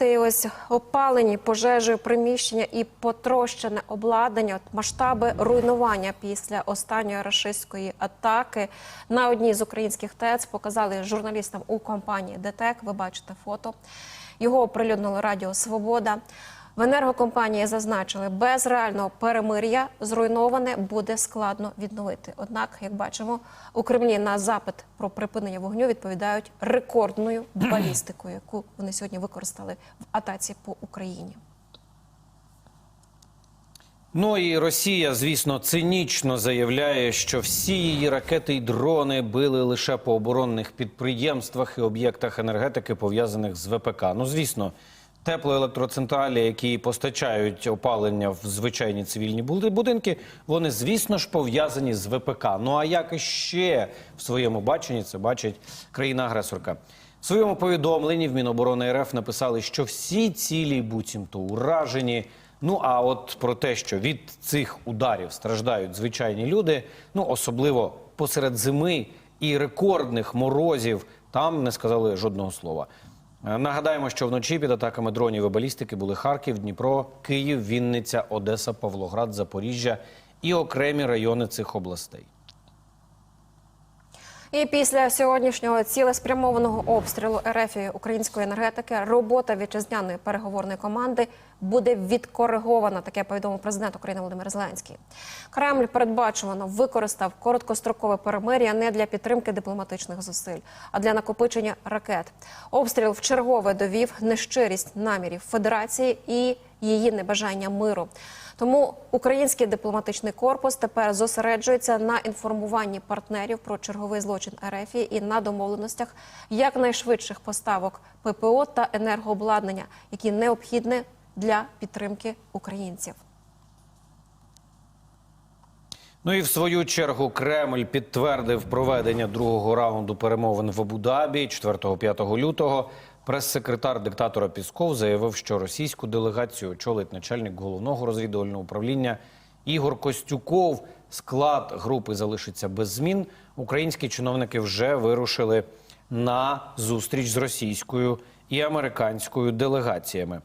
І ось опалені пожежею приміщення і потрощене обладнання, от масштаби руйнування після останньої рашистської атаки на одній з українських ТЕЦ показали журналістам у компанії ДТЕК. Ви бачите фото. Його оприлюднило Радіо Свобода. В енергокомпанії зазначили, без реального перемир'я зруйноване буде складно відновити. Однак, як бачимо, у Кремлі на запит про припинення вогню відповідають рекордною балістикою, яку вони сьогодні використали в атаці по Україні. Ну і Росія, звісно, цинічно заявляє, що всі її ракети й дрони били лише по оборонних підприємствах і об'єктах енергетики, пов'язаних з ВПК. Ну, звісно, теплоелектроцентралі, які постачають опалення в звичайні цивільні будинки, вони, звісно ж, пов'язані з ВПК. Ну а як іще в своєму баченні це бачить країна-агресорка? В своєму повідомленні в Міноборони РФ написали, що всі цілі буцімто уражені. Ну а от про те, що від цих ударів страждають звичайні люди, ну особливо посеред зими і рекордних морозів, там не сказали жодного слова. Е, Нагадаємо, що вночі під атаками дронів і балістики були Харків, Дніпро, Київ, Вінниця, Одеса, Павлоград, Запоріжжя і окремі райони цих областей. І після сьогоднішнього цілеспрямованого обстрілу РФ і української енергетики робота вітчизняної переговорної команди буде відкоригована. Таке повідомив президент України Володимир Зеленський. Кремль передбачувано використав короткострокове перемир'я не для підтримки дипломатичних зусиль, а для накопичення ракет. Обстріл вчергове довів нещирість намірів Федерації і її небажання миру. Тому український дипломатичний корпус тепер зосереджується на інформуванні партнерів про черговий злочин РФ і на домовленостях якнайшвидших поставок ППО та енергообладнання, які необхідні для підтримки українців. Ну і в свою чергу Кремль підтвердив проведення другого раунду перемовин в Абу-Дабі 4-5 лютого. Прес-секретар диктатора Пісков заявив, що російську делегацію очолить начальник головного розвідувального управління Ігор Костюков. Склад групи залишиться без змін. Українські чиновники вже вирушили на зустріч з російською і американською делегаціями.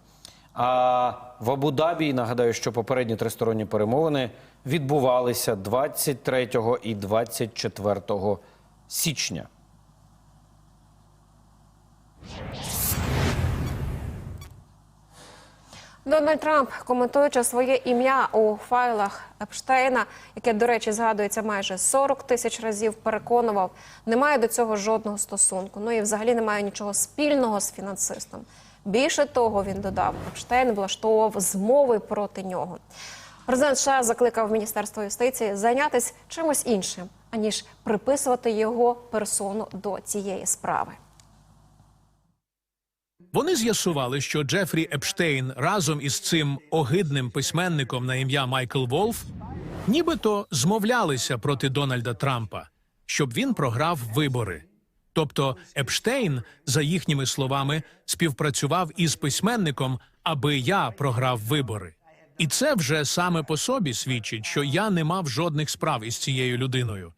А в Абу-Дабі, нагадаю, що попередні тристоронні перемовини відбувалися 23 і 24 січня. Дональд Трамп, коментуючи своє ім'я у файлах Епштейна, яке, до речі, згадується майже 40 тисяч разів, переконував, немає до цього жодного стосунку. Ну і взагалі немає нічого спільного з фінансистом. Більше того, він додав, Епштейн влаштовував змови проти нього. Президент США закликав Міністерство юстиції зайнятися чимось іншим, аніж приписувати його персону до цієї справи. Вони з'ясували, що Джефрі Епштейн разом із цим огидним письменником на ім'я Майкл Волф нібито змовлялися проти Дональда Трампа, щоб він програв вибори. Тобто Епштейн, за їхніми словами, співпрацював із письменником, аби я програв вибори. І це вже саме по собі свідчить, що я не мав жодних справ із цією людиною.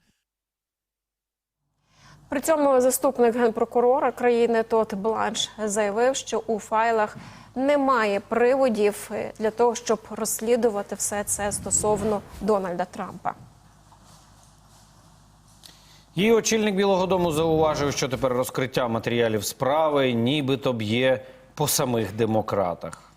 При цьому заступник генпрокурора країни Тот Бланш заявив, що у файлах немає приводів для того, щоб розслідувати все це стосовно Дональда Трампа. І очільник Білого Дому зауважив, що тепер розкриття матеріалів справи нібито б'є по самих демократах.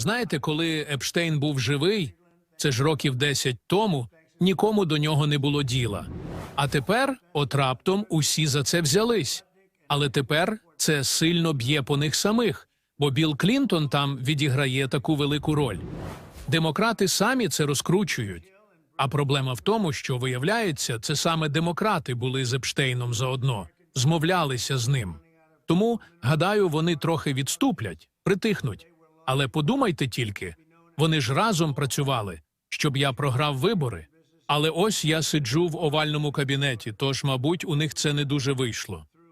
Знаєте, коли Епштейн був живий, це ж років 10 тому, нікому до нього не було діла. А тепер, от раптом, усі за це взялись. Але тепер це сильно б'є по них самих, бо Білл Клінтон там відіграє таку велику роль. Демократи самі це розкручують. А проблема в тому, що виявляється, це саме демократи були з Епштейном заодно, змовлялися з ним. Тому, гадаю, вони трохи відступлять, притихнуть. Але подумайте тільки, вони ж разом працювали, щоб я програв вибори. Але ось я сиджу в овальному кабінеті, тож, мабуть, у них це не дуже вийшло.